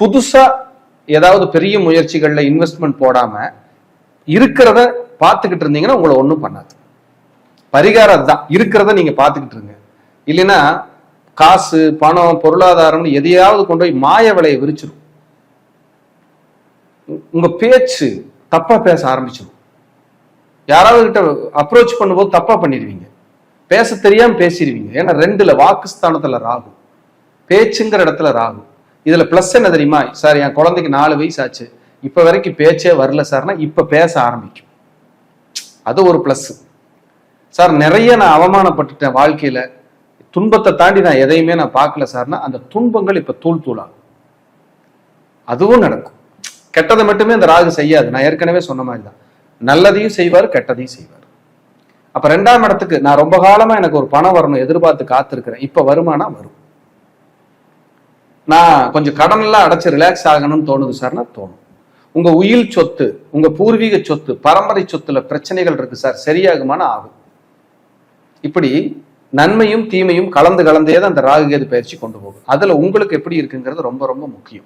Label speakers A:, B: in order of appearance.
A: புதுசா ஏதாவது பெரிய முயற்சிகள்ல இன்வெஸ்ட்மெண்ட் போடாம இருக்கிறத பார்த்துக்கிட்டு இருந்தீங்கன்னா உங்களை ஒன்றும் பண்ணாது. பரிகாரம் அதுதான். இருக்கிறத நீங்க பார்த்துக்கிட்டு இருங்க. இல்லைன்னா காசு பணம் பொருளாதாரம்னு எதையாவது கொண்டு போய் மாய விலையை விரிச்சிடும் உங்க பேச்சு தப்பா பேச ஆரம்பிச்சிடும் யாராவது கிட்ட அப்ரோச் பண்ணும்போது தப்பா பண்ணிடுவீங்க. பேச தெரியாம பேசிடுவீங்க. ஏன்னா ரெண்டுல வாக்குஸ்தானத்துல ராகு. பேச்சுங்கிற இடத்துல ராகு. இதுல பிளஸ் என்ன தெரியுமா? சார் என் குழந்தைக்கு நாலு வயசு ஆச்சு இப்ப வரைக்கும் பேச்சே வரல சார்னா இப்ப பேச ஆரம்பிக்கும். அது ஒரு பிளஸ் சார் நிறைய நான் அவமானப்பட்டுட்டேன் வாழ்க்கையில. துன்பத்தை தாண்டி நான் எதையுமே நான் பார்க்கல சார்னா அந்த துன்பங்கள் இப்ப தூள் தூளாகும். அதுவும் நடக்கும். கெட்டதை மட்டுமே அந்த ராகு செய்யாது. நான் ஏற்கனவே சொன்ன மாதிரி தான். நல்லதையும் செய்வார் கெட்டதையும் செய்வார். அப்ப ரெண்டாம் இடத்துக்கு நான் ரொம்ப காலமா எனக்கு ஒரு பணம் வரணும் எதிர்பார்த்து காத்திருக்கிறேன். இப்ப வருமானா வரும். நான் கொஞ்சம் கடன் எல்லாம் அடைச்சு ரிலாக்ஸ் ஆகணும்னு தோணுது சார்னா தோணும். உங்க உயில் சொத்து உங்க பூர்வீக சொத்து பரம்பரை சொத்துல பிரச்சனைகள் இருக்கு சார் சரியாகுமானா ஆகும். இப்படி நன்மையும் தீமையும் கலந்து கலந்தே தான் அந்த ராகுகேது பயிற்சி கொண்டு போகும். அதுல உங்களுக்கு எப்படி இருக்குங்கிறது ரொம்ப ரொம்ப முக்கியம்.